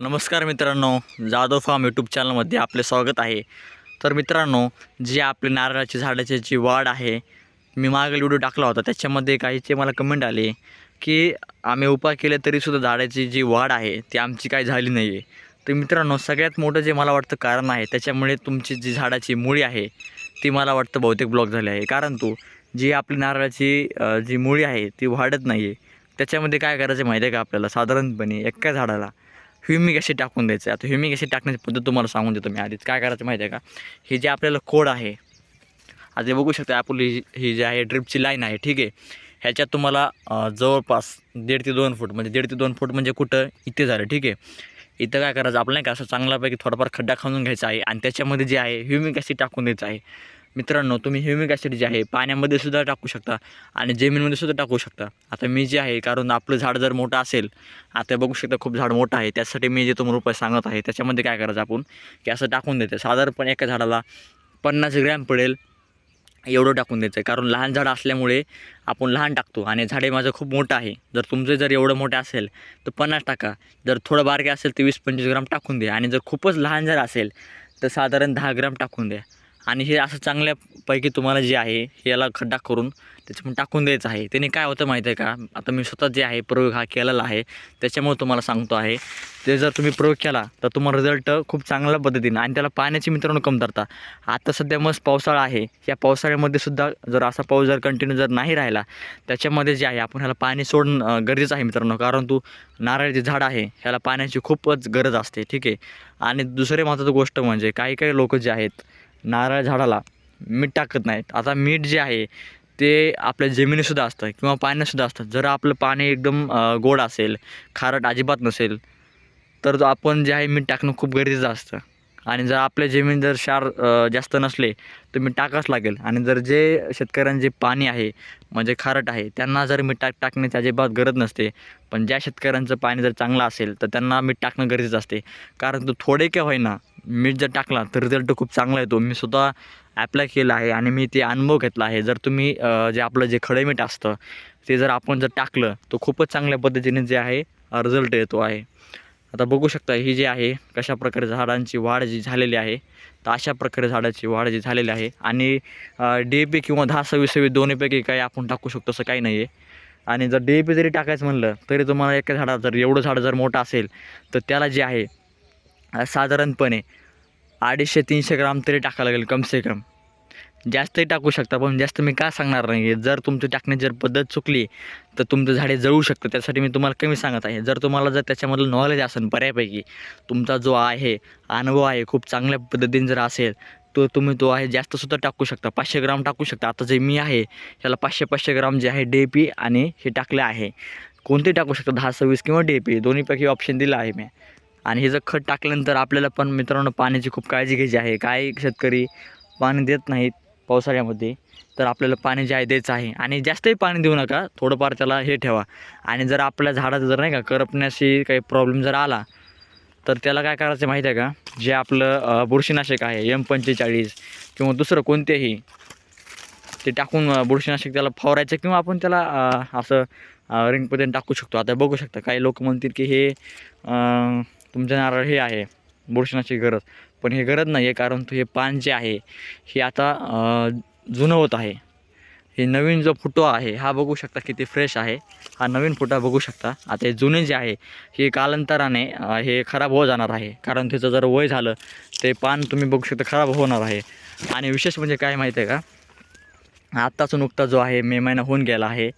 नमस्कार मित्रांनो Jadhav form YouTube चॅनलमध्ये आपले स्वागत आहे. तर मित्रांनो जी आपली नारळाची झाडाची जी वाढ आहे मी मागील व्हिडिओ टाकला होता. त्याच्यामध्ये काहीचे मला कमेंट आले की आम्ही उपाय केले तरीसुद्धा झाडाची जी वाढ आहे ती आमची काही झाली नाही आहे तर मित्रांनो सगळ्यात मोठं जे मला वाटतं कारण आहे त्याच्यामुळे तुमची जी झाडाची मुळी आहे ती मला वाटतं बहुतेक ब्लॉक झाली आहे. कारण तू जी आपली नारळाची जी मुळी आहे ती वाढत नाही आहे त्याच्यामध्ये काय करायचं माहिती आहे का आपल्याला? साधारणपणे एका झाडाला ह्युमिक ॲसिड टाकून द्यायचं. आता ह्युमिक ॲसिड टाकण्याची पद्धत तुम्हाला सांगून देतो मी आधीच. काय करायचं माहिती आहे का? हे जे आपल्याला कोड आहे आता हे बघू शकता आपली ही- जी आहे ड्रिपची लाईन आहे ठीक आहे? ह्याच्यात तुम्हाला जवळपास दीड ते दोन फूट म्हणजे दीड ते दोन फूट म्हणजे कुठं? इथे झालं ठीक आहे? इथं काय करायचं? आपल्याला नाही का असं चांगल्यापैकी थोडाफार खड्डा खाणून घ्यायचा आहे. आणि त्याच्यामध्ये जे आहे ह्युमिक ॲसिड टाकून द्यायचं आहे. मित्रांनो तुम्ही ह्युमिक ॲसिड जे आहे पाण्यामध्ये सुद्धा टाकू शकता आणि जमिनीमध्ये सुद्धा टाकू शकता. आता मी जे आहे कारण आपलं झाड जर मोठं असेल आता बघू शकता खूप झाड मोठं आहे त्यासाठी मी जे तुम्हाला रुपये सांगत आहे त्याच्यामध्ये काय करायचं आपण की असं टाकून द्यायचं साधारणपणे एका झाडाला पन्नास ग्रॅम पडेल एवढं टाकून द्यायचं. आहे कारण लहान झाड असल्यामुळे आपण लहान टाकतो आणि झाडे माझं खूप मोठं आहे. जर तुमचं जर एवढं मोठं असेल तर पन्नास टाका. जर थोडं बारके असेल तर वीस पंचवीस ग्राम टाकून द्या. आणि जर खूपच लहान जर असेल तर साधारण दहा ग्राम टाकून द्या. आणि हे असं चांगल्यापैकी तुम्हाला जे आहे हे याला खड्डा करून त्याच्यामध्ये टाकून द्यायचं आहे. त्याने काय होतं माहिती आहे का? आता मी स्वतः जे आहे प्रयोग हा केलेला आहे. त्याच्यामुळे तुम्हाला सांगतो आहे. ते जर तुम्ही प्रयोग केला तर तुम्हाला रिझल्ट खूप चांगल्या पद्धतीनं आणि त्याला पाण्याची मित्रांनो कमतरता. आता सध्या मस्त पावसाळा आहे. या पावसाळ्यामध्ये सुद्धा जर असा पाऊस जर कंटिन्यू जर नाही राहिला त्याच्यामध्ये जे आहे आपण ह्याला पाणी सोडणं गरजेचं आहे मित्रांनो. कारण तू नारळाचे झाड आहे ह्याला पाण्याची खूपच गरज असते. ठीक आहे? आणि दुसरे महत्त्वाची गोष्ट म्हणजे काही काही लोक जे आहेत नारळ झाडाला मीठ टाकत नाहीत. आता मीठ जे आहे ते आपल्या जमिनीसुद्धा असतं किंवा पाण्यातसुद्धा असतं. जर आपलं पाणी एकदम गोड असेल खारट अजिबात नसेल तर आपण जे आहे मीठ टाकणं खूप गरजेचं असतं. आणि जर आपल्या जमीन जर क्षार जास्त नसले तर मी टाकावंच लागेल. आणि जर जे शेतकऱ्यांचे पाणी आहे म्हणजे खारट आहे त्यांना जर मी टाक टाकण्याची अजिबात गरज नसते. पण ज्या शेतकऱ्यांचं पाणी जर चांगलं असेल तर त्यांना मीठ टाकणं गरजेचं असते. कारण तो थोडे का होईना मीठ जर टाकला तर रिझल्ट खूप चांगला येतो. मी स्वतः ॲप्लाय केलं आहे आणि मी ते अनुभव घेतला आहे. जर तुम्ही जे आपलं जे खडे मीठ असतं ते जर आपण जर टाकलं तर खूपच चांगल्या पद्धतीने जे आहे रिझल्ट येतो आहे. आता बघू शकता ही जी आहे कशा प्रकारे झाडांची वाढ जी झालेली आहे तर अशा प्रकारे झाडाची वाढ जी झालेली आहे. आणि डी ए पी किंवा दहा सव्वीस सव्वीस दोन्हीपैकी काही आपण टाकू शकतो असं काही नाही आहे आणि जर डी ए पी जरी टाकायचं म्हणलं तरी तुम्हाला एका झाडात जर एवढं झाड जर मोठं असेल तर त्याला जे आहे साधारणपणे अडीचशे तीनशे ग्राम तरी टाकावं लागेल कमसे कम जास्तही टाकू शकता पण जास्त मी का सांगणार नाही. जर तुमची टाकण्याची जर पद्धत चुकली तर तुमचं झाडे जळू शकतं. त्यासाठी मी तुम्हाला कमी सांगत आहे. जर तुम्हाला जर त्याच्यामधलं नॉलेज असेल बऱ्यापैकी तुमचा जो आहे अनुभव आहे खूप चांगल्या पद्धतीने जर असेल तो तुम्ही तो आहे जास्तसुद्धा टाकू शकता. पाचशे ग्राम टाकू शकता. आता जे मी आहे त्याला पाचशे पाचशे ग्राम जे आहे डी पी आणि हे टाकले आहे. कोणते टाकू शकता? दहा सव्वीस किंवा डी पी दोन्हीपैकी ऑप्शन दिलं आहे मी. आणि हे जर खत टाकल्यानंतर आपल्याला पण मित्रांनो पाण्याची खूप काळजी घ्यायची आहे. काही शेतकरी पाणी देत नाहीत पावसाळ्यामध्ये तर आपल्याला पाणी जे आहे द्यायचं आहे. आणि जास्तही पाणी देऊ नका थोडंफार त्याला हे ठेवा. आणि जर आपल्या झाडाचं जर नाही का करपण्याशी काही प्रॉब्लेम जर आला तर त्याला काय करायचं माहिती आहे का? जे आपलं बुरशीनाशक आहे एम पंचेचाळीस किंवा दुसरं कोणतेही ते टाकून बुरशीनाशक त्याला फवारायचं किंवा आपण त्याला असं अ, रिंग टाकू शकतो. आता बघू शकता काही लोक म्हणतील की हे तुमच्या नारळ हे आहे बुरशीनाशक गरज. पण हे गरज नाही आहे कारण तो हे पान जे आहे हे आता जुनं होत आहे. हे नवीन जो फुटो आहे हा बघू शकता किती फ्रेश आहे. हा नवीन फुटा बघू शकता. आता हे जुने जे आहे हे कालांतराने हे खराब हो जाणार आहे. कारण त्याचं जर वय झालं ते पान तुम्ही बघू शकता खराब होणार आहे. आणि विशेष म्हणजे काय माहिती आहे का? आत्ताच नुकता जो आहे मे महिना होऊन गेला आहे.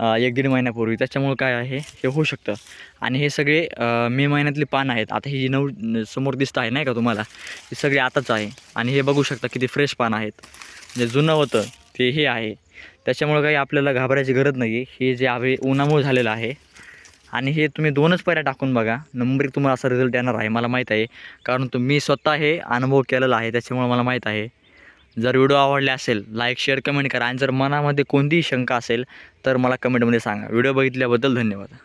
एक दीड महिन्यापूर्वी. त्याच्यामुळं काय आहे हे होऊ शकतं. आणि हे सगळे मे महिन्यातली पान आहेत. आता ही जी नऊ समोर दिसतं आहे नाही का तुम्हाला? हे सगळे आताच आहे. आणि हे बघू शकता किती फ्रेश पान आहेत. जे जुनं होतं ते हे आहे. त्याच्यामुळं काही आपल्याला घाबरायची गरज नाही हे जे हवे उन्हामुळे झालेलं आहे. आणि हे तुम्ही दोनच पर्याय टाकून बघा. नंबर एक तुम्हाला असा रिझल्ट येणार आहे मला माहीत आहे. कारण तो मी स्वतः हे अनुभव केलेला आहे त्याच्यामुळे मला माहीत आहे. जर व्हिडिओ आवडले असेल लाईक शेअर कमेंट करा. आणि जर मनामध्ये कोणतीही शंका असेल तर मला कमेंटमध्ये सांगा. व्हिडिओ बघितल्याबद्दल धन्यवाद.